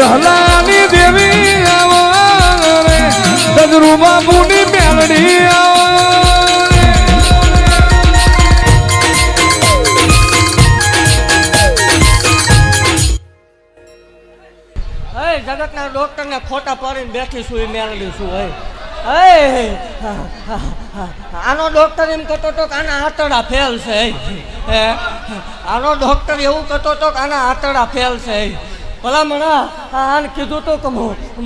દહલાની દેવી આવો રે સદરૂ બાપુની મેલડી આવો જગતના ડોક્ટરને ખોટા પાડીને બેઠી એ મેળવી છું, હે. આનો ડોક્ટર એમ કહેતો હતો કે આના આંતરડા ફેલ છે આનો ડોક્ટર એવું કહેતો હતો કે આના આંતરડા ફેલ છે ભલામણા આને કીધું તો કે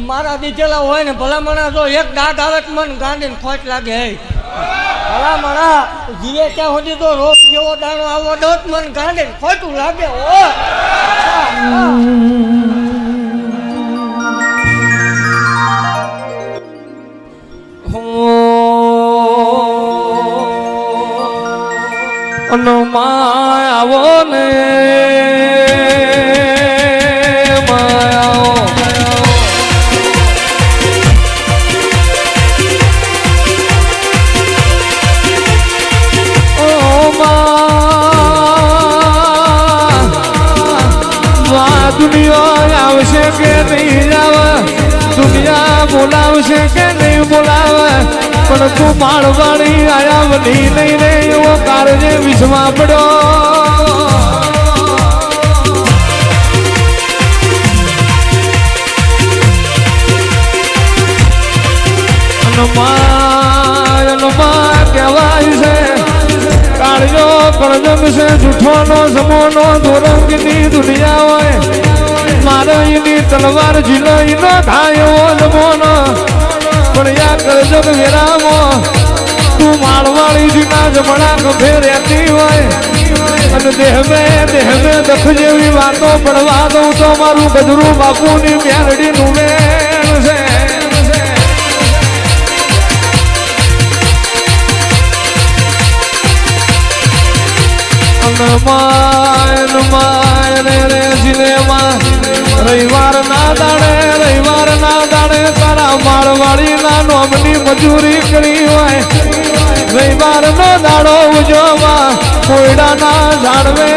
મારા દીધેલા હોય ને ભલામણા જો એક દાદ આવે તો મને ગાંડીને ખોટ લાગે હે ભલામણા જીવે ત્યાં સુધી તો રોગ જેવો દાણો આવો દોત મને ગાંડીને ખોટું લાગે હો હનુમાન આવો ને માયા ઓ માં આ દુનિયા આવશે કે નહીં આવે દુનિયા બોલાવશે કે નહીં બોલાવે પણ તું આયા વધી લઈને એવો કારણે વિશ્વા પડ્યો હનુમાન કહેવાય છે કાળિયો કળજંગ છે જૂઠોનો સમોનો દોરંગની દુનિયા હોય મારે એની તલવાર જીલો ઈનો થાય એવો જમોનો પણ યા કળજંગ વેરામો તું માળવાળી જીના જમણા ખભે રહેતી હોય અને દેહ મેં દેહ મેં દખ જેવી વાતો પડવા દઉં તો મારું ગજરું બાપુની મ્યારડીનું નું છે રવિવાર ના દાડે, રવિવાર ના દાડે તારા માળવાળી ના નોમની મજૂરી કરી હોય. રવિવાર નો દાડો ઉજવવા કોયડા ના ઝાડવે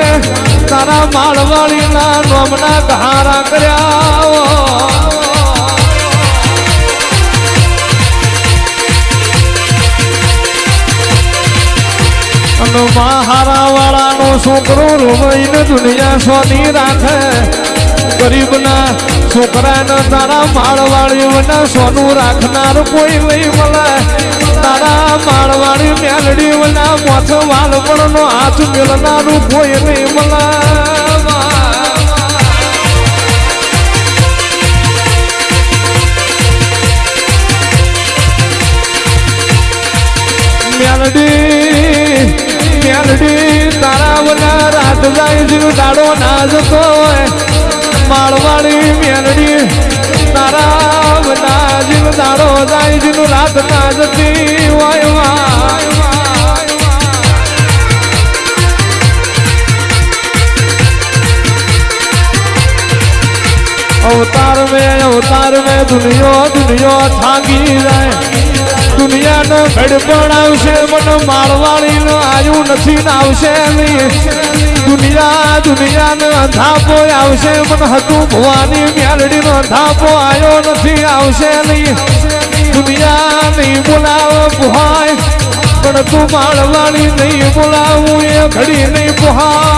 તારા માળવાળી ના નોમના ધારા કર્યા છોકરો રોવાઈને દુનિયા સોની રાખે. ગરીબના છોકરાને તારા માળવાળીઓને સોનું રાખનાર કોઈ નહીં મળે. તારા માળવાળી મેલડી વના મોથ વાલપણનો હાથ મેળનારું કોઈ નહીં મળે. વના જાય જીવ તાડો ના જતો માળવાળી મેરડી તારા બધા જીવ દાડો જાય જીવ રાત ના જતી વાય અવતાર મેં અવતાર મેં, દુનિયો દુનિયો થાકી જાય. દુનિયાનો ઘડપણ આવશે મને માળવાળી નો આયુ નથી આવશે નહીં. દુનિયાનો અંધાપો આવશે. પણ હતું ભવાની મ્યાલડી નો અંધાપો આવ્યો નથી, આવશે નહીં. દુનિયા નહીં બોલાવો પુહાય પણ તું માળવાની નહીં બોલાવું, એ ઘડી નહીં પુહાય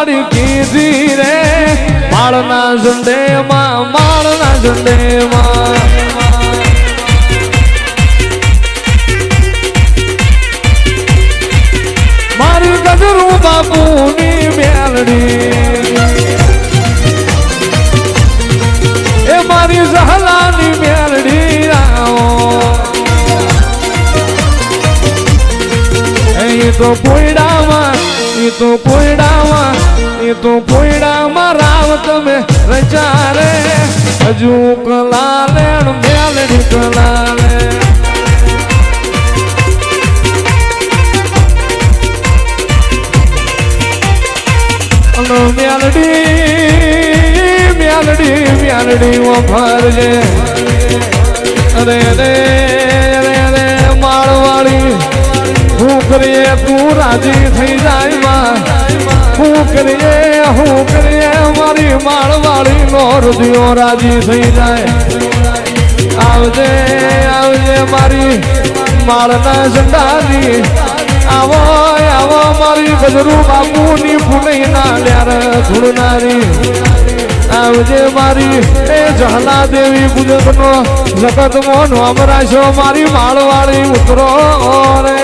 મારી કીધી રે. માળના ઝંડેમાં માળના ઝંડેમાં. મારી ગજરું બાપુની મેલડી. એ મારી સહલાની મેલડી આવો એ તો પોયડામાં એ તો પોયડામાં એ તો કોયડામાં રાવ તમે રચારે હજુ કલા લેણ મેલડી કલાલે. મ્યાલડી મ્યાલડી મ્યાલડી મેલડી વફરજે અરે રે અરે રે માળવાળી હું કરીએ તું રાજી થઈ જાય માં. હું કરીએ હું કરીએ મારી માળવાળી નો હૃદયો રાજી થઈ જાય. આવજે આવજે મારી માળના ઝંડાની આવો આવો મારી ગજરું બાપુની ફૂલી ના લ્યાર ધૂળનારી. આવજે મારી એ જહલા દેવી પૂજકનો જગત મોન અમરાશો મારી માળવાળી ઉતરો રે.